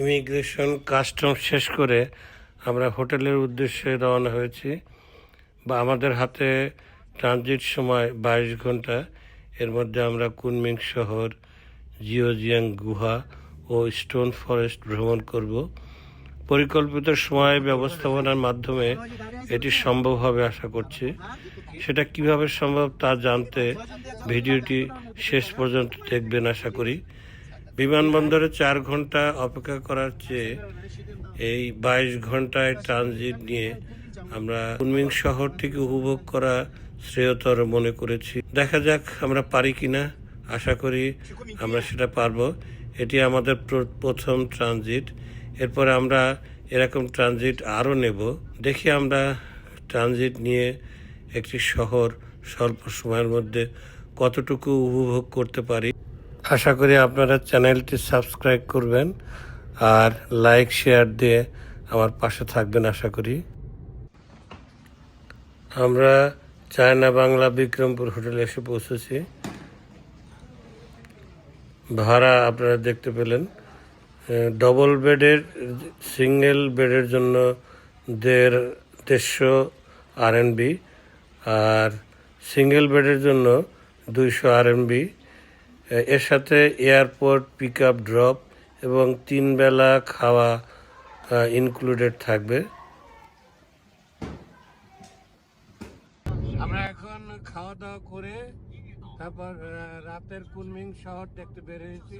Immigration custom শেষ করে আমরা হোটেলের উদ্দেশ্যে রওনা হয়েছি। বা আমাদের হাতে ট্রানজিট সময় বাইশ ঘণ্টা। এর মধ্যে আমরা কুনমিং শহর, জিওজিয়াং গুহা ও স্টোন ফরেস্ট ভ্রমণ করব। পরিকল্পিত সময় ব্যবস্থাপনার মাধ্যমে এটি সম্ভব হবে আশা করছি। সেটা কীভাবে সম্ভব তা জানতে ভিডিওটি শেষ পর্যন্ত দেখবেন আশা করি। বিমানবন্দরে চার ঘণ্টা অপেক্ষা করার চেয়ে এই বাইশ ঘন্টায় ট্রানজিট নিয়ে আমরা কুনমিং শহরটিকে উপভোগ করা শ্রেয়তর মনে করেছি। দেখা যাক আমরা পারি কিনা। আশা করি আমরা সেটা পারব। এটি আমাদের প্রথম ট্রানজিট। এরপরে আমরা এরকম ট্রানজিট আরও নেব। দেখি আমরা ট্রানজিট নিয়ে একটি শহর স্বল্প সময়ের মধ্যে কতটুকু উপভোগ করতে পারি। আশা করি আপনারা চ্যানেলটি সাবস্ক্রাইব করবেন আর লাইক, শেয়ার দিয়ে আমার পাশে থাকবেন আশা করি। আমরা চায়না বাংলা বিক্রমপুর হোটেলে এসে পৌঁছেছি। ভাড়া আপনারা দেখতে পেলেন। ডবল বেডের, সিঙ্গেল বেডের জন্য দেড়, দেড়শো আর আর সিঙ্গেল বেডের জন্য দুইশো আর এর সাথে এয়ারপোর্ট পিক আপ ড্রপ এবং তিন বেলা খাওয়া ইনক্লুডেড থাকবে। আমরা এখন খাওয়া দাওয়া করে তারপর রাতের কুলমিং শহর দেখতে বেরিয়েছি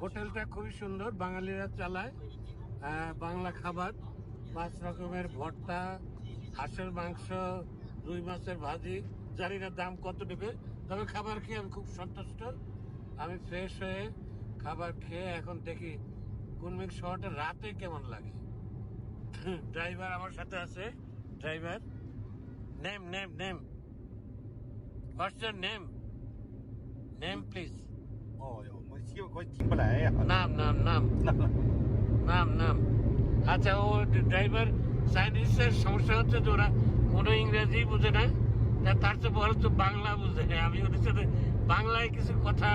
হোটেলটা খুবই সুন্দর, বাঙালিরা চালায় বাংলা খাবার, পাঁচ রকমের ভর্তা, হাঁসের মাংস, রুই মাছের ভাজি। জানি না দাম কত নেবে। তবে খাবার খেয়ে আমি খুব সন্তুষ্ট। আমি ফ্রেশ হয়ে খাবার খেয়ে এখন দেখি কুলমিক শহরটা রাতে কেমন লাগে। ড্রাইভার আমার সাথে আছে driver. Name name name. What's your name name please নাম নাম নাম। নাম নাম। আচ্ছা ও ড্রাইভার সাইনিসের সমস্যা হচ্ছে তোরা ওরা কোনো ইংরেজি বুঝে না। তার চেয়ে বড় তো বাংলা বুঝে। আমি ওদের সাথে বাংলায় কিছু কথা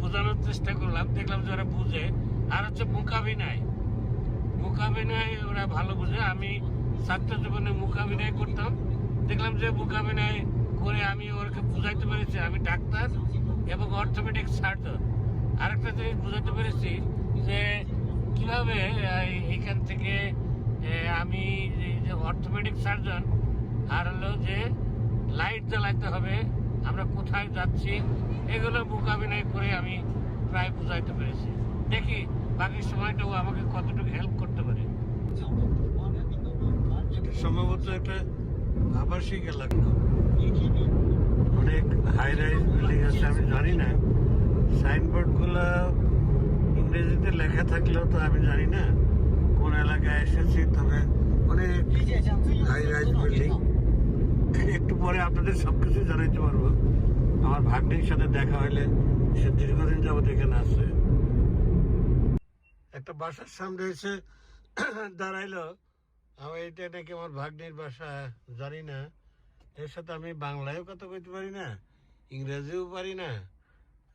বোঝানোর চেষ্টা করলাম, দেখলাম যে ওরা বুঝে। আর হচ্ছে মুখাভিনয় মুখাভিনয় ওরা ভালো বুঝে। আমি ছাত্র জীবনে মুখাভিনয় করতাম। দেখলাম যে মুখাভিনয় করে আমি ওরকে বুঝাইতে পেরেছি। আমি ডাক্তার এবং অর্থোপেডিক সার্জন। আরেকটা জিনিস বুঝাতে পেরেছি যে কীভাবে এখান থেকে আমি অর্থোপেডিক সার্জন, আর হলো যে লাইট জ্বালাইতে হবে, আমরা কোথায় যাচ্ছি এগুলো মোকাবিলায় করে আমি প্রায় বুঝাইতে পেরেছি। দেখি, বাকি সময়টাও আমাকে কতটুকু হেল্প করতে পারে। সম্ভবত একটা আবাসিক এলাকা। অনেক হাই রাইজ বিল্ডিং আছে, আমি জানি না। সাইনবোর্ডগুলো ইংরেজিতে লেখা থাকলেও তো আমি জানি না কোন এলাকায় এসেছি, তবে অনেক হাই রাইজ বিল্ডিং একটু পরে আপনাদের সবকিছু জানাইতে পারব। আমার ভাগ্নির সাথে দেখা হইলে সে দীর্ঘদিন যাবত এখানে আছে। একটা বাসার সামনে এসে দাঁড়াইলো। আমি এটা নাকি আমার ভাগ্নির বাসা জানি না। এর সাথে আমি বাংলায়ও কথা কইতে পারি না, ইংরেজিও পারি না।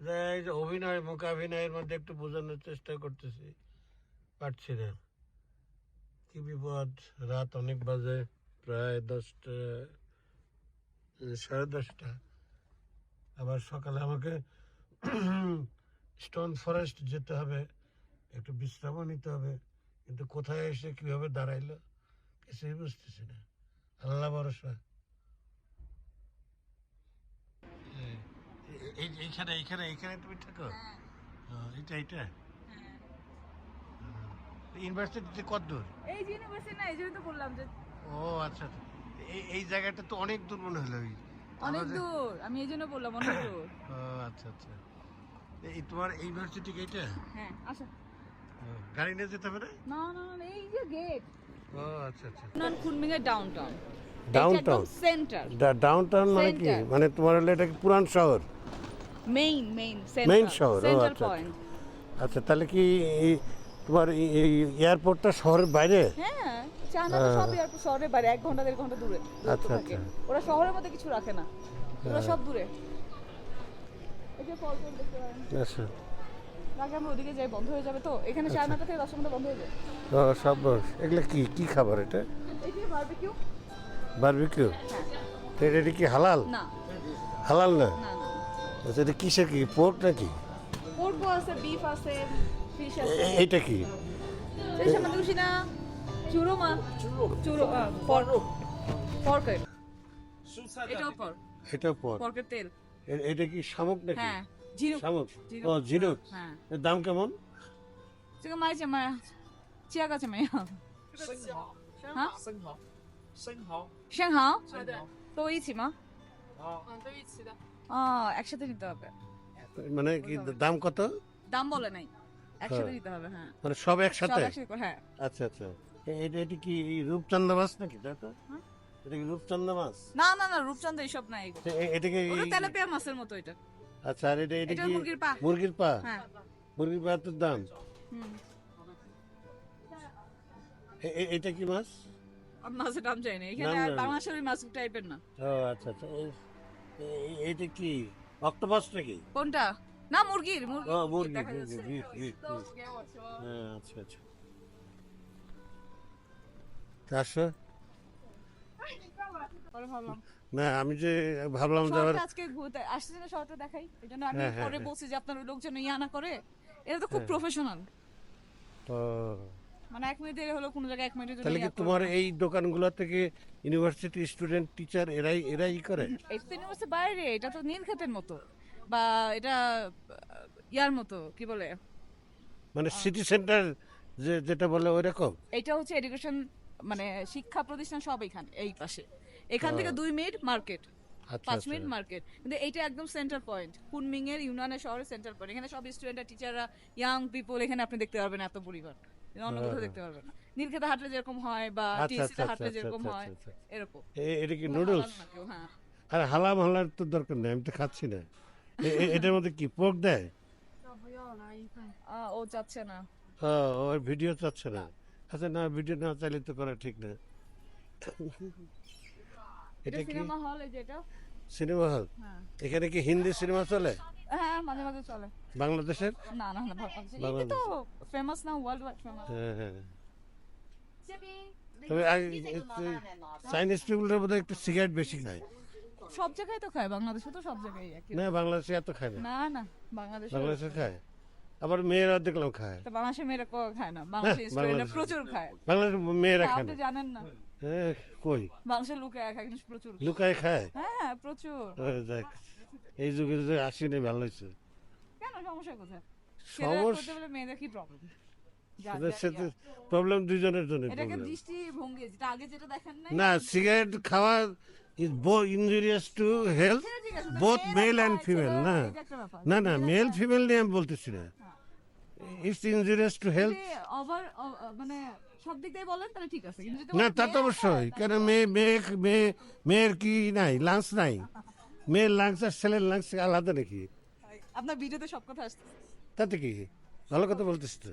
যে অভিনয় মোকাভিনয়ের মধ্যে একটু বোঝানোর চেষ্টা করতেছি। পারছি না। কি বিপদ? রাত অনেক বাজে, প্রায় দশটা। সাড়ে দশটা। আবার সকালে আমাকে স্টোন ফরেস্ট যেতে হবে একটু বিশ্রামও নিতে হবে কিন্তু কোথায় এসে কীভাবে দাঁড়াইলো কিছুই বুঝতেছি না। আল্লাহ ভরসা। এই- এই- এইখানে এইখানে এইখানে তুমি থাকো? হ্যাঁ, এটা এটা ইউনিভার্সিটিতে কত দূর? এই যে ইউনিভার্সিটি না এই জন্য তো বললাম যে ও আচ্ছা আচ্ছা। এই এই জায়গাটা তো অনেক দূর মনে হলো অনেক দূর আমি এই জন্য বললাম অনেক দূর। আচ্ছা আচ্ছা। এই তোমার ইউনিভার্সিটি হ্যাঁ আসো। গাড়ি নিয়ে যেতে হবে না না এই যে গেট ও আচ্ছা আচ্ছা। নন কুনমিং এর downtown centre downtown মানে কি? মানে তোমার হলো এটা কি পুরান শহর? মেইন মেইন Main শহর, ও আচ্ছা, আচ্ছা। তাহলে কি এই তোমার এই- এই এয়ারপোর্টটা শহরের বাইরে? হ্যাঁ চায়না তো সব এয়ারপোর্ট শহরের বাইরে এক ঘণ্টা দেড় ঘণ্টা দূরে দূরত্ব আচ্ছা, থাকে। আচ্ছা। ওরা শহরের মধ্যে কিছু রাখে না। ওরা হ্যাঁ। সব দূরে। এই যে ফল টল দেখতে পারেন। আচ্ছা। আগে আমরা ওদিকে যাই বন্ধ হয়ে যাবে তো? এখানে সাড়ে নটা থেকে মধ্যে বন্ধ হয়ে যায়। সব এগুলো কি? কি খাবার এটা? এই যে বারবিকিউ বারবিকিউ হ্যাঁ। এটা এটা কি হালাল? না। হালাল না? আচ্ছা এটা কিসের কি? পোর্ক নাকি? পোর্কও আছে বিফ আছে ফিশ এ- আছে। এ- এইটা কি? এই সামনে খুশি না চুরো মা চুরো পর্ক পর্কের এটাও পর্ক এটা পোর্ক পর্কের তেল এ- এটা কি শামুক নাকি হ্যাঁ ঝিনুক শামুক ঝিনুক। ও ঝিনুক হ্যাঁ এর দাম কেমন 这个卖怎么样？价格怎么样？啊？生蚝，生蚝，生蚝生蚝都一起吗？啊，嗯，都一起的。哦，একসাথে নিতে হবে মানে কি দাম কত দাম বলে নাই একসাথে নিতে হবে হ্যাঁ মানে সব সব একসাথে একসাথে করে, হ্যাঁ আচ্ছা আচ্ছা এ- এটা এটা কি রূপচন্দা মাছ নাকি? হ্যাঁ। এটা কি রূপচন্দা মাছ? না না না রূপচন্দ এইসব এ- এটা কি তেলাপিয়া মাছের মতো এটা। আচ্ছা আর এটা এটা কি মুরগির পা। মুরগির পা? হ্যাঁ। মুরগির পা তো দাম। এটা কি মাছ? মাছের দাম চাই না। এখানে না। বাংলাদেশের মাছ টাইপের না। ও আচ্ছা আচ্ছা। এটা কি অক্টোপাস নাকি? কোনটা? না মুরগির মুরগি ও মুরগি চারশো না আমি যে ভাবলাম যে আবার আজকে ঘুরতে আসছে না শহরটা দেখাই এই আমি হ্যাঁ, হ্যাঁ, পরে হ্যাঁ। বলছি যে আপনার লোকজন ইয়া না করে এটা তো খুব প্রফেশনাল ও, মানে এক মিনিট দেরি হলো কোনো জায়গায় এক মিনিটের জন্য তাহলে কি তোমার এই দোকানগুলো থেকে ইউনিভার্সিটি স্টুডেন্ট টিচার এরাই এরাই করে? এটা তো ইউনিভার্সিটির বাইরে এটা তো নীলক্ষেতের মতো বা এটা ইয়ার মতো কি বলে? মানে সিটি সেন্টার যে যেটা বলে ওই রকম এটা হচ্ছে এডুকেশন মানে শিক্ষা প্রতিষ্ঠান সব এখানে এই পাশে। এখান থেকে দুই মিনিট মার্কেট আচ্ছা, পাঁচ মিনিট আচ্ছা। মার্কেট। কিন্তু এইটা একদম সেন্টার পয়েন্ট কুনমিং এর ইউনানের শহরের সেন্টার পয়েন্ট এখানে সব স্টুডেন্ট টিচাররা ইয়াং পিপল এখানে আপনি দেখতে পারবেন এত পরিবার অন্য কোথাও দেখতে পারবেন যেরকম হয় বা আচ্ছা, যেরকম হয় এরকম। এটা কি নুডলস হ্যাঁ। হালাম হালার তো দরকার নেই আমি তো খাচ্ছি না। এটার মধ্যে কি পোক দেয়? ও চাচ্ছে না। হ্যাঁ ওর ভিডিও চাচ্ছে না। আচ্ছা না ভিডিও না চাইলে তো করা ঠিক না। এটা এটা কি? সিনেমা হল এই যেটা সিনেমা হল? হ্যাঁ। এখানে কি হিন্দি সিনেমা চলে? হ্যাঁ মাঝে মাঝে চলে। বাংলাদেশের? না না না বাংলাদেশে। তো ফেমাস না ওয়ার্ল্ড ওয়াইড ফেমাস হ্যাঁ হ্যাঁ। তবে চাইনিজ পিপুলের বোধহয় একটু সিগারেট বেশি খায়। সব জায়গায় তো খায় বাংলাদেশে তো সব জায়গায় না বাংলাদেশে এত খায় না। না না বাংলাদেশে বাংলাদেশে খায়? আবার মেয়েরা দেখলাম খায়। তো বাংলাদেশের মেয়েরা কো খায় না? বাংলাদেশের স্টুডেন্টরা প্রচুর খায়। বাংলাদেশের মেয়েরা খায় আপনি জানেন না? হ্যাঁ কই? বাংলাদেশের লোকে খায় কিন্তু প্রচুর। লুকায় খায়? হ্যাঁ প্রচুর। যাক এই যুগে যে আসি নেই ভালো হয়েছে। কেন? সমস্যা কোথায়? সমস্যা- বলে মেয়েদের কি প্রবলেম প্রবলেম দুইজনের জন্য এটাকে দৃষ্টি ভঙ্গি যেটা আগে যেটা দেখেন নাই না সিগারেট খাওয়া ইজ বো injurious to health both male and female না। না না মেল ফিমেল নিয়ে আমি বলতেছি না। ইটস ইনজুরিয়াস টু হেলথ অ- মানে সব দিক দিয়ে বলেন তাহলে ঠিক আছে। না তা তো অবশ্যই। কেন মেয়ে মেয়ে মেয়ে মেয়ের কি নাই? লাঞ্চ নাই। মেয়ের লাঞ্চ আর ছেলের লাঞ্চ আলাদা নাকি? আপনার ভিডিওতে সব কথা আসছে। তাতে কি? ভালো কথা বলতেছি তো।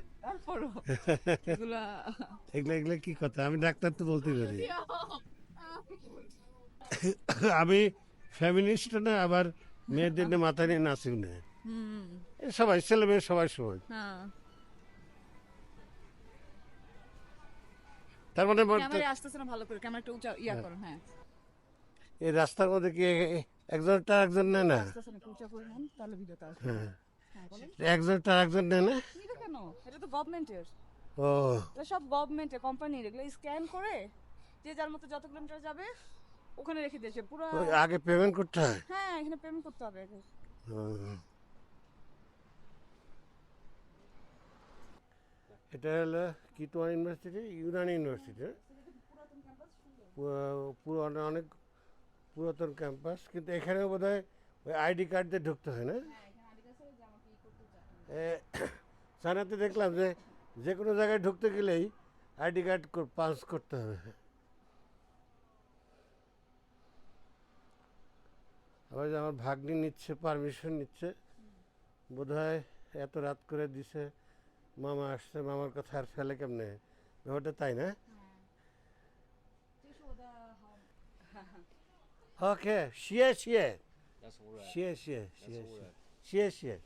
এগুলো এগুলো কি কথা? আমি ডাক্তার তো বলতে পারি। আমি ফ্যামিলিস্ট না আবার মেয়েদের নিয়ে মাথায় নিয়ে নাচিও না। সবাই ছেলে মেয়ে সবাই সমান। হ্যাঁ। তার মানে ভালো করে উঁচা ইয়া করুন হ্যাঁ। এই রাস্তার মধ্যে কি একজনটা একজন নেয় না? হ্যাঁ। হ্যাঁ একজনটা একজন নেয় না? কেন? এটা তো গভর্নমেন্টের ও। সব গভর্নমেন্টের কোম্পানির এগুলো স্ক্যান করে যে যার মতো যত কিলোমিটার যাবে ওখানে রেখে দিয়েছে পুরো আগে পেমেন্ট করতে হয়? হ্যাঁ এখানে পেমেন্ট করতে হবে আগে। এটা হলো কি তোমার ইউনিভার্সিটি ইউনানি ইউনিভার্সিটি পুরো অনেক পুরাতন ক্যাম্পাস কিন্তু এখানেও বোধ হয় ওই আইডি কার্ড দিয়ে ঢুকতে হয় না? এ, চায়নাতে দেখলাম যে যে কোনো জায়গায় ঢুকতে গেলেই আইডি কার্ড পাস করতে হবে। আবার যে আমার ভাগ্নি নিচ্ছে পারমিশন নিচ্ছে বোধহয় এত রাত করে দিছে মামা আসছে মামার কথা আর ফেলে কেমনে? ব্যাপারটা তাই না? ওকে শিয়ে শিয়ে। শিয়ে শিয়ে শিয়ে শিয়ে শিয়ে।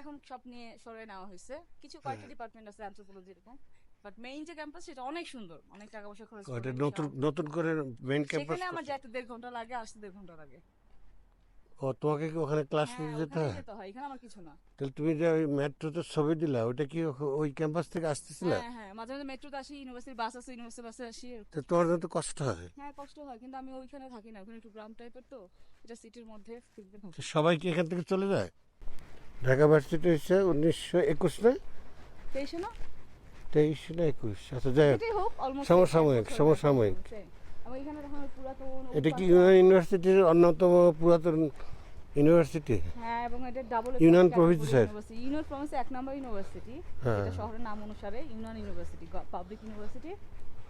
এখন সব নিয়ে সরে নেওয়া হয়েছে। কিছু কয়েকটা ডিপার্টমেন্ট আছে অ্যান্থ্রোপোলজি এরকম বাট মেইন যে ক্যাম্পাস সেটা অনেক সুন্দর। অনেক টাকা পয়সা খরচ করে নতুন নতুন করে মেন ক্যাম্পাস সেখানে আমার যেতে দেড় ঘণ্টা লাগে আসতে দেড় ঘণ্টা লাগে। ও তোমাকে কি ওখানে ক্লাস হ্যাঁ, নিতে যেতে হয়? যেতে হয় এখানে আমার কিছু না। তাহলে তুমি যে ওই মেট্রোতে ছবি দিলা ওটা কি ওই ক্যাম্পাস থেকে আসতেছিল? হ্যাঁ হ্যাঁ মাঝে মাঝে মেট্রোতে আসি ইউনিভার্সিটি বাস আছে ইউনিভার্সিটি বাসে আসি তো তোমার তো কষ্ট হয়। হ্যাঁ কষ্ট হয় কিন্তু আমি ওইখানে থাকি না ওখানে একটু গ্রাম টাইপের তো এটা সিটির মধ্যে সবাই কি এখান থেকে চলে যায়? ঢাকা ভার্সিটি হচ্ছে উনিশশো একুশ না? তেইশে না? তেইশ না একুশ। আচ্ছা যাই হোক। সমসাময়িক, সমসাময়িক। এটা কি ওই ইউনিয়ন ইউনিভার্সিটির অন্যতম পুরাতন ইউনিভার্সিটি? হ্যাঁ এবং এটা double Yunnan province, sir। Yunnan province এক নম্বর ইউনিভার্সিটি। হ্যাঁ। এটা শহরের নাম অনুসারে ইউনিয়ন ইউনিভার্সিটি পাবলিক ইউনিভার্সিটি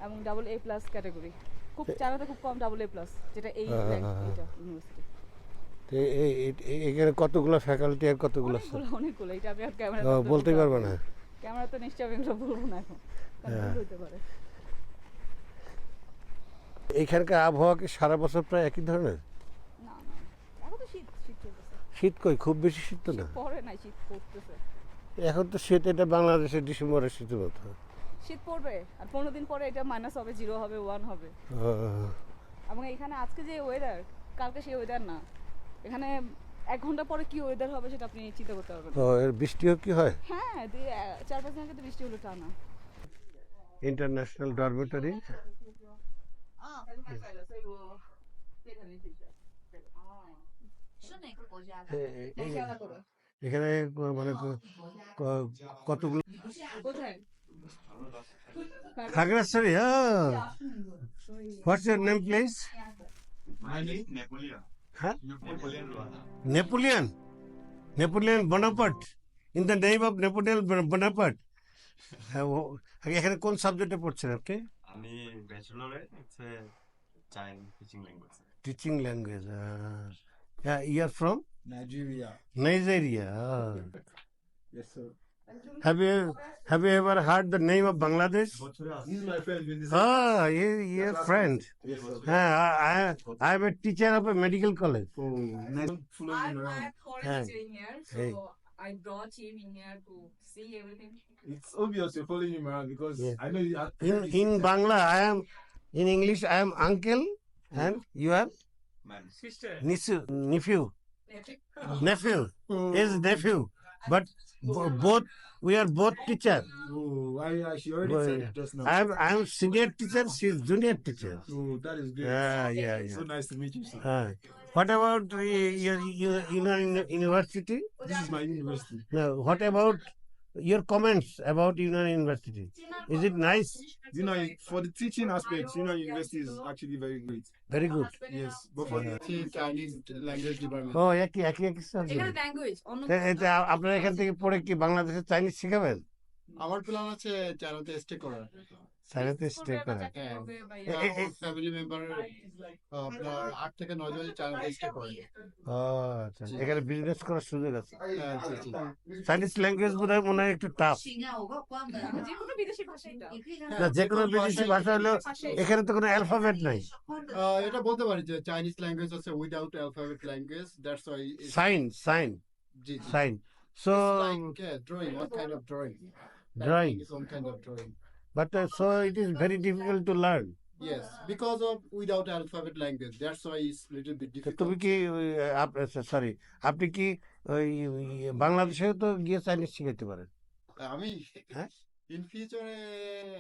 এবং ডাবল এ প্লাস ক্যাটাগরি খুব চারাতে খুব কম ডাবল এ প্লাস যেটা এই হ্যাঁ, হ্যাঁ, হ্যাঁ। ইউনিভার্সিটি। এখানে কতগুলো ফ্যাকাল্টি আর কতগুলো অনেকগুলো এটা আমি আর ক্যামেরা ও, বলতেই পারবে না। ক্যামেরা তো নিশ্চয়ই আমি এগুলো বলব না এখন। হ্যাঁ। হতে পারে। এইখানকার আবহাওয়া কি সারা বছর প্রায় একই ধরনের? না না। এখন তো শীত শীত চলতেছে। শীত কই? খুব বেশি শীত তো না? পরে নাই শীত পড়তেছে। এখন তো শীত এটা বাংলাদেশের ডিসেম্বরের শীতের মতো। শীত পড়বে আর পনেরো দিন পরে এটা মাইনাস হবে জিরো হবে ওয়ান হবে। এবং এখানে আজকে যে ওয়েদার কালকে সেই ওয়েদার না। এখানে এক ঘণ্টা পরে কি ওয়েদার হবে সেটা আপনি চিন্তা করতে পারবেন তো এর বৃষ্টিও কি হয়? হ্যাঁ দুই চার পাঁচ দিন আগে তো বৃষ্টি হলো টানা ইন্টারন্যাশনাল ডরমেটরি এখানে মানে কতগুলো? খাগড়াছড়ি হ্যাঁ what's your name please My name Napoleon. হ্যাঁ. Napoleon Napoleon Bonaparte in the name of Napoleon Bonaparte হ্যাঁ ও- এখানে কোন সাবজেক্টে পড়ছেন আপনি? আমি ব্যাচেলরে হচ্ছে চাইন টিচিং ল্যাঙ্গুয়েজ টিচিং ল্যাঙ্গুয়েজ হ্যাঁ you're from Nigeria. Nigeria Yes, sir. Have you have you ever heard the name of Bangladesh? He's my friend. Ah, he, he a friend. I, I am a teacher of a medical college. Oh, I I, college is here, so hey. I brought him in here to see everything. It's obvious you're following him around because yeah. I know you are. In, in Bangla, I am, in English, I am uncle and you are? My sister. Nisu, nephew. Nephew. nephew. Oh. His nephew. But both, we are both teacher. oh, I, I, she already Boy, said it just now. I am, I am senior teacher, she is junior teacher. Oh, that is great. Yeah, yeah, So yeah. nice to meet you, sir. Uh, what about uh, your, your, your university? This is my university. Now, what about your comments about Union University? Is it nice? You know, for the teaching aspect, Yunnan university is actually very great. Very good. Yes, but for the Chinese language department. Oh, একই একই একই subject। এখানে language এটা আপনারা এখান থেকে পড়ে কি বাংলাদেশের চাইনিজ শিখাবেন আমার প্ল্যান আছে চায়নাতে স্টে করার চাইনাতে স্টে করা ফ্যামিলি মেম্বার আপনার আট থেকে নয় জন স্টে করে ও আচ্ছা এখানে বিজনেস করার সুযোগ আছে। চাইনিজ ল্যাঙ্গুয়েজ বোধ হয় মনে হয় একটু টাফ না যে কোনো বিদেশি ভাষা হলেও এখানে তো কোনো অ্যালফাবেট নাই। এটা বলতে পারি যে চাইনিজ ল্যাঙ্গুয়েজ আছে without alphabet language that's why sign sign G G. Sign so drawing yeah, drawing what kind of drawing? Drawing some kind drawing but so it is very difficult to learn yes because of without alphabet language. That's why it's little bit তুমি কি sorry আপনি কি ওই ওই তো গিয়ে Chinese শিখাইতে পারেন? আমি? হ্যাঁ? ইন ফিউচারে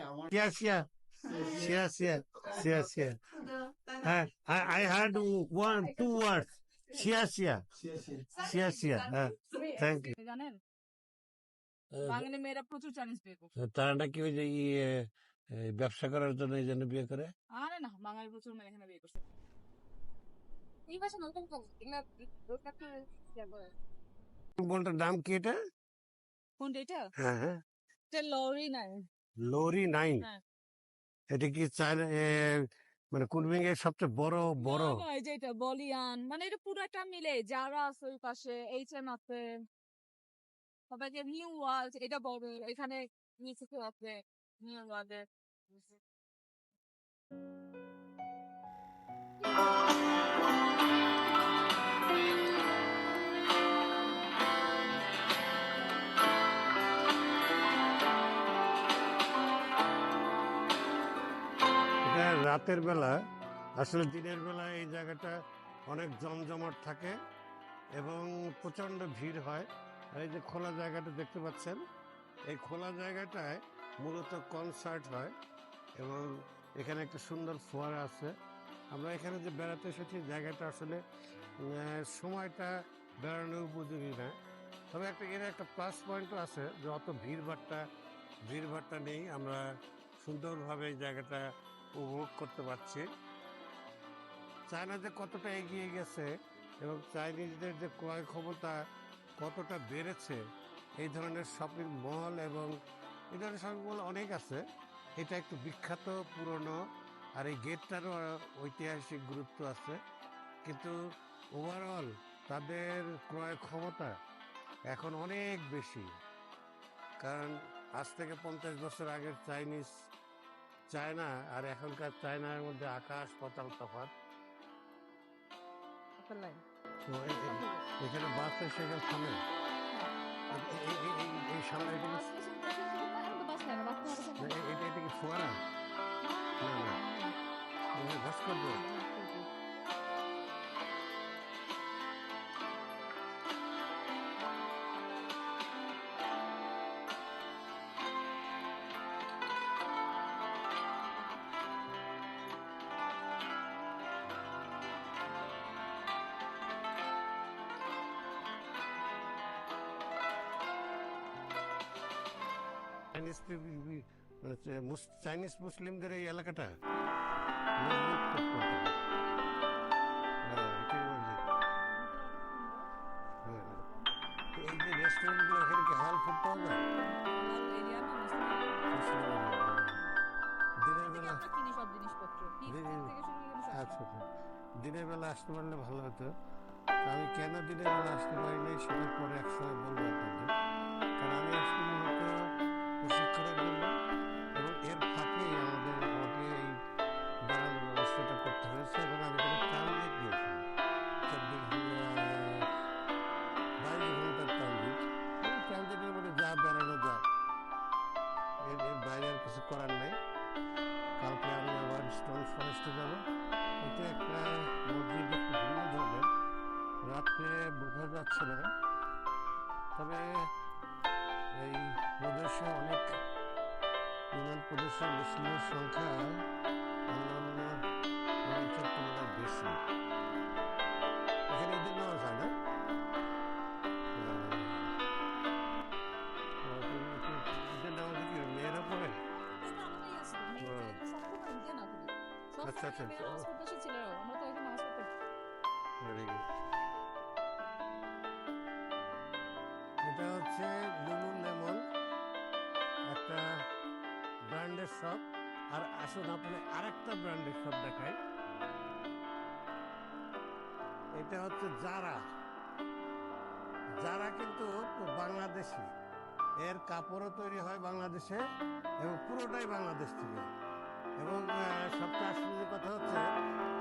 আমার সিয়া সিয়া সিয়া সিয়া সিয়া সিয়া হ্যাঁ I heard one two words সিয়া সিয়া সিয়া সিয়া হ্যাঁ থ্যাংক ইউ জানেন? বাঙালি মেয়েরা প্রচুর বিয়ে তারা নাকি ওই যে ইয়ে এই ব্যবসা করার জন্য এই জন্য বিয়ে করে? আরে না বাঙালি প্রচুর মেয়ে এখানে বিয়ে করছে। এই ভাষা নতুন বলটার নাম কি এটা? কোনটা এটা? হ্যাঁ হ্যাঁ। এটা লরি নাই লোরি নাইন? হ্যাঁ। এটা কি চায়না মানে কুলমিং এর সবচেয়ে বড় বড়? না, না, যে এটা বলিয়ান মানে এটা পুরো একটা মিলে যারা আছে ওই পাশে এইচ এম আছে। তবে যে নিউ ওয়ার্ল্ড এটা বড়, এখানে নিচে নিউ ওয়ার্ল্ডের রাতের বেলা, আসলে দিনের বেলা এই জায়গাটা অনেক জমজমাট থাকে এবং প্রচণ্ড ভিড় হয়। আর এই যে খোলা জায়গাটা দেখতে পাচ্ছেন, এই খোলা জায়গাটায় মূলত কনসার্ট হয় এবং এখানে একটা সুন্দর ফোয়ারা আছে। আমরা এখানে যে বেড়াতে এসেছি জায়গাটা আসলে সময়টা বেড়ানোর উপযোগী না। তবে একটা, এর একটা প্লাস পয়েন্টও আছে যে অত ভিড়ভাট্টা ভিড়ভাট্টা নেই। আমরা সুন্দরভাবে এই জায়গাটা উপভোগ করতে পারছি। চায়না যে কতটা এগিয়ে গেছে এবং চাইনিজদের যে ক্রয় ক্ষমতা কতটা বেড়েছে এই ধরনের শপিং মল এবং এই ধরনের শপিং মল অনেক আছে। এটা একটু বিখ্যাত পুরনো আর এই গেটটারও ঐতিহাসিক গুরুত্ব আছে। কিন্তু ওভারঅল তাদের ক্রয় ক্ষমতা এখন অনেক বেশি। কারণ আজ থেকে পঞ্চাশ বছর আগের চাইনিজ চায়না আর এখনকার চায়নার মধ্যে আকাশ পাতাল তফাৎ এখানে বাস এসে গেলে চাইনিজ চাইনিজ মুসলিমদের এই এলাকাটা। এই যে রেস্টুরেন্টগুলো এখানে কি ফুড পাওয়া যায়। দিনের বেলা আচ্ছা দিনের আসতে পারলে ভালো হতো আমি কেন দিনের বেলা আসতে পারিনি সেটা পরে এক সময় বলব আপনাদের কারণ আমি আসতে してくれ প্রদেশে সংখ্যা অন্যান্য বেশি এখানে ঈদের নামাজ হয় না আহ, ঈদের নামাজে কি মেয়েরা পড়ে হ্যাঁ। ইয়ে আচ্ছা, আচ্ছা, এটা হচ্ছে লুলু লেমন একটা ব্র্যান্ডের শপ আর আসুন, আপনি আরেকটা ব্র্যান্ডের শপ দেখাই। এটা হচ্ছে জারা জারা কিন্তু বাংলাদেশি। এর কাপড়ও তৈরি হয় বাংলাদেশে এবং পুরোটাই বাংলাদেশ থেকে। এবং সবচেয়ে আশ্চর্যের কথা হচ্ছে,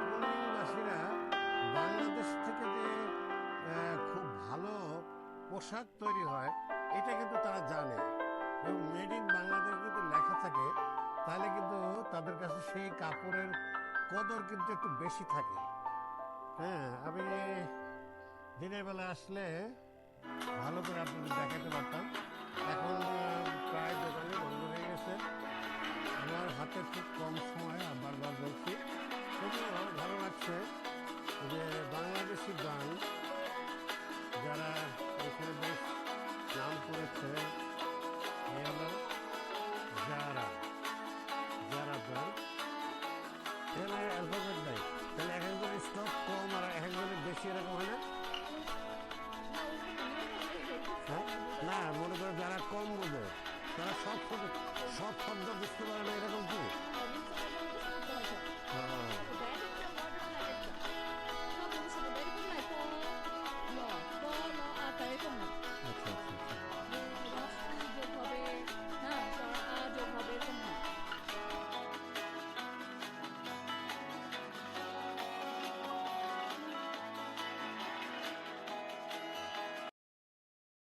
কুমিল্লাবাসীরা বাংলাদেশ থেকে যে খুব ভালো পোশাক তৈরি হয়, এটা কিন্তু তারা জানে। এবং মেড ইন বাংলাদেশ যদি লেখা থাকে, তাহলে কিন্তু তাদের কাছে সেই কাপড়ের কদর কিন্তু একটু বেশি থাকে। হ্যাঁ আমি দিনের বেলা আসলে ভালো করে আপনাদের দেখাতে পারতাম। এখন প্রায় দোকানে বন্ধ হয়ে গেছে। আমার হাতে খুব কম সময় বারবার বলছি। তবুও ভালো লাগছে যে বাংলাদেশি গান যারা এখানে বেশ নাম করেছে হলো যারা যারা গান এখানে অ্যালফাবেট নাই, তাহলে এক একজনের স্টক কম আর এক একজনের বেশি এরকম হয় না? হ্যাঁ? না, মনে করে যারা কম বোঝে, তারা সব শব্দ- সব শব্দ বুঝতে পারে না এরকম কি?